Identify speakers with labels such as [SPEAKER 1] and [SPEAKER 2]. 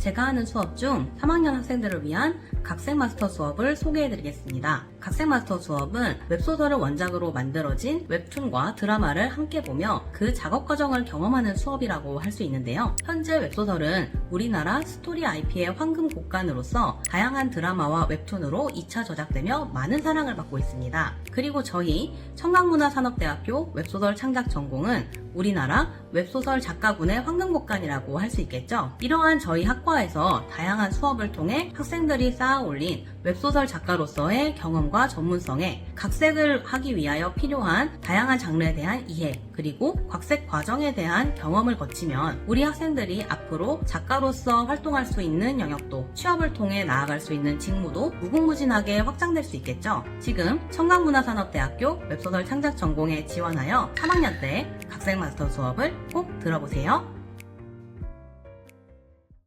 [SPEAKER 1] 제가 하는 수업 중 3학년 학생들을 위한 각색 마스터 수업을 소개해드리겠습니다. 각색 마스터 수업은 웹소설을 원작으로 만들어진 웹툰과 드라마를 함께 보며 그 작업 과정을 경험하는 수업이라고 할 수 있는데요. 현재 웹소설은 우리나라 스토리 IP의 황금 곡간으로서 다양한 드라마와 웹툰으로 2차 저작되며 많은 사랑을 받고 있습니다. 그리고 저희 청강문화산업대학교 웹소설 창작 전공은 우리나라 웹소설 작가군의 황금 곡간이라고 할 수 있겠죠. 이러한 저희 학과 에서 다양한 수업을 통해 학생들이 쌓아 올린 웹소설 작가로서의 경험과 전문성에 각색을 하기 위하여 필요한 다양한 장르에 대한 이해, 그리고 각색 과정에 대한 경험을 거치면 우리 학생들이 앞으로 작가로서 활동할 수 있는 영역도 취업을 통해 나아갈 수 있는 직무도 무궁무진하게 확장될 수 있겠죠. 지금 청강문화산업대학교 웹소설 창작 전공에 지원하여 3학년 때 각색 마스터 수업을 꼭 들어보세요.